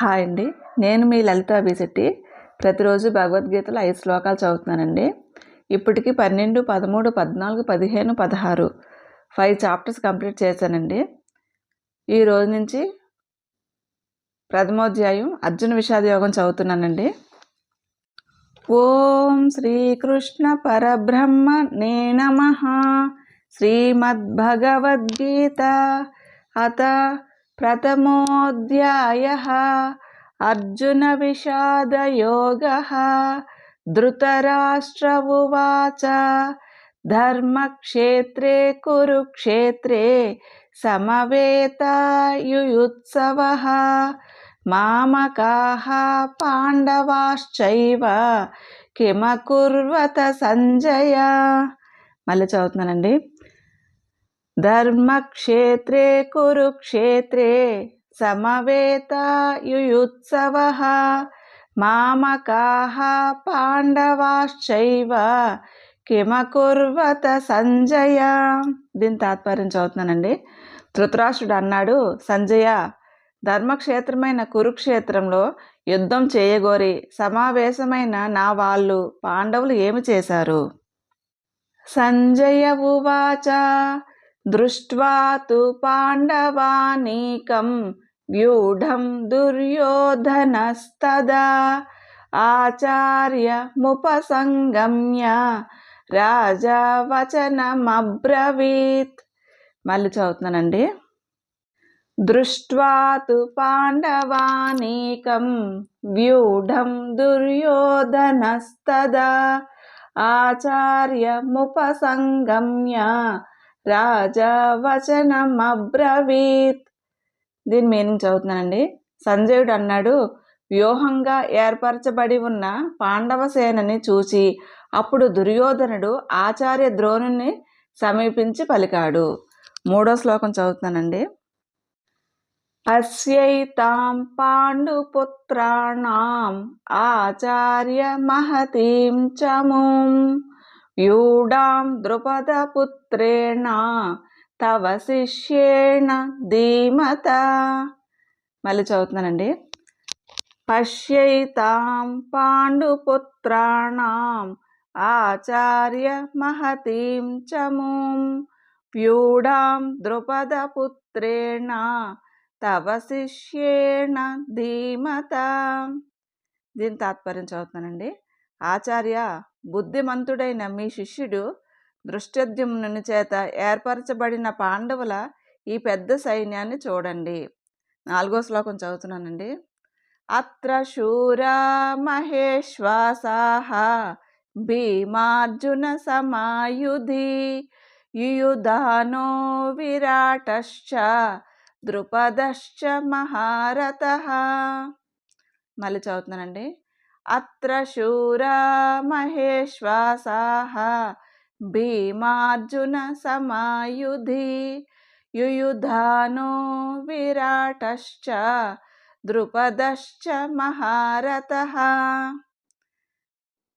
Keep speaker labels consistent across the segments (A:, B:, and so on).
A: Hi అండి. నేను మీ లలిత అభిశెట్టి ప్రతిరోజు భగవద్గీతలో ఐదు శ్లోకాలు చదువుతున్నానండి. ఇప్పటికి పన్నెండు పదమూడు పద్నాలుగు పదిహేను పదహారు ఫైవ్ చాప్టర్స్ కంప్లీట్ చేశానండి. ఈ రోజు నుంచి ప్రథమోధ్యాయం అర్జున విషాద యోగం చదువుతున్నానండి. ఓం శ్రీకృష్ణ పరబ్రహ్మ నే నమ. శ్రీమద్భగవద్గీత అత प्रथमोऽध्यायः अर्जुनविषादयोगः धृतराष्ट्र उवाच धर्मक्षेत्रे कुरुक्षेत्रे समवेतायुयुत्सवः मामकाः పాండవాశ్చైవ కిమకుర్వత సంజయ మళ్ళీ చదువుతున్నానండి ధర్మక్షేత్రే కురుక్షేత్రే సమవేతాయుయుత్సవ మామకాహ పాండవాశ్చైవ కిమకుర్వత సంజయ దీని తాత్పర్యం చదువుతున్నానండి. ధృతరాష్ట్రుడు అన్నాడు సంజయ ధర్మక్షేత్రమైన కురుక్షేత్రంలో యుద్ధం చేయగోరి సమావేశమైన నా వాళ్ళు పాండవులు ఏమి చేశారు? సంజయ ఉవాచ దృష్ట్వా తు పాండవానీకం వ్యూఢం దుర్యోధనస్తదా. ఆచార్యముపసంగమ్య రాజా వచనమబ్రవీత్. మళ్ళీ చదువుతున్నానండి. దృష్ట్వా తు పాండవానీకం వ్యూఢం దుర్యోధనస్తదా. ఆచార్యముపసంగమ్య రాజా వచనం అబ్రవీత్ దీని మీనింగ్ చదువుతున్నానండి. సంజయుడు అన్నాడు వ్యూహంగా ఏర్పరచబడి ఉన్న పాండవ సేనని చూసి అప్పుడు దుర్యోధనుడు ఆచార్య ద్రోణుని సమీపించి పలికాడు. మూడో శ్లోకం చదువుతున్నానండి. అస్యైతాం పాండుపుత్రాణం ఆచార్య మహతీం చముం యూడాం ద్రుపదపుత్రేణ తవ శిష్యేణ ధీమత. మళ్ళీ చదువుతున్నానండి. పశ్యైతాం పాండుపుత్రాణం ఆచార్య మహతీం చముం వ్యూఢాం ద్రుపదపుత్రేణ తవ శిష్యేణ ధీమత. దీని తాత్పర్యం చదువుతున్నానండి. ఆచార్య బుద్ధిమంతుడైన మీ శిష్యుడు దృష్టద్యుమ్నుని చేత ఏర్పరచబడిన పాండవుల ఈ పెద్ద సైన్యాన్ని చూడండి. నాలుగో శ్లోకం చదువుతున్నానండి. అత్ర శూరా మహేశ్వాసాహ భీమార్జున సమాయుధి యుయుధానో విరాటశ్చ ద్రుపదశ్చ మహారథ. మళ్ళీ చదువుతున్నానండి. అత్ర శూరా మహేశ్వాసాः భీమార్జున సమాయుధి యుయుధానో విరాటశ్చ ద్రుపదశ్చ మహారథ.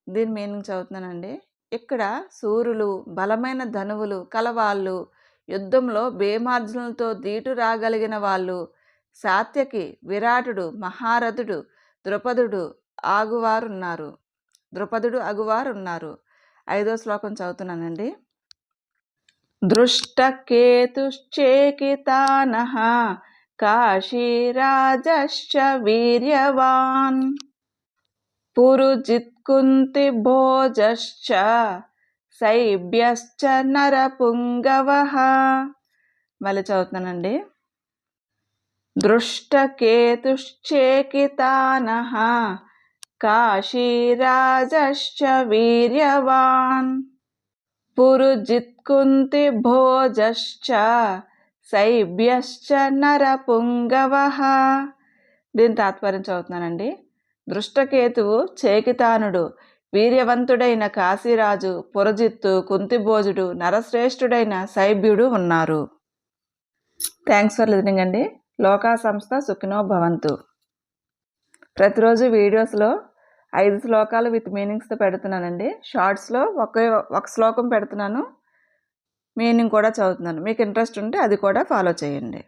A: దీని మీనింగ్ చదువుతున్నానండి. ఇక్కడ సూర్యులు బలమైన ధనువులు కలవాళ్ళు యుద్ధంలో భీమార్జునులతో దీటు రాగలిగిన వాళ్ళు సాత్యకి విరాటుడు మహారథుడు ద్రుపదుడు ఆగువారున్నారు. ద్రుపదుడు అగువారున్నారు. ఐదో శ్లోకం చదువుతున్నానండి. దృష్టకేతుశ్చేకితాన కాశీరాజశ్చ వీర్యవాన్ పురుజిత్కుంతి భోజశ్చ శైభ్యశ్చ నరపుంగవ మళ్ళీ చదువుతున్నానండి. దృష్టకేతుశ్చేకితాన కాశీరాజశ్చ వీర్యవాన్ పురుజిత్కుంతి భోజశ్చ శైబ్యశ్చ నరపుంగవ దీని తాత్పర్యం చదువుతున్నానండి. దృష్టకేతువు చేకితానుడు వీర్యవంతుడైన కాశీరాజు పురజిత్తు కుంతిభోజుడు నరశ్రేష్ఠుడైన శైభ్యుడు ఉన్నారు. థ్యాంక్స్ ఫర్ లిజనింగ్ అండి. లోకా సంస్థ సుఖినో భవంతు. ప్రతిరోజు వీడియోస్లో ఐదు శ్లోకాలు విత్ మీనింగ్స్తో పెడుతున్నానండి. షార్ట్స్లో ఒకే ఒక శ్లోకం పెడుతున్నాను. మీనింగ్ కూడా చదువుతున్నాను. మీకు ఇంట్రెస్ట్ ఉంటే అది కూడా ఫాలో చేయండి.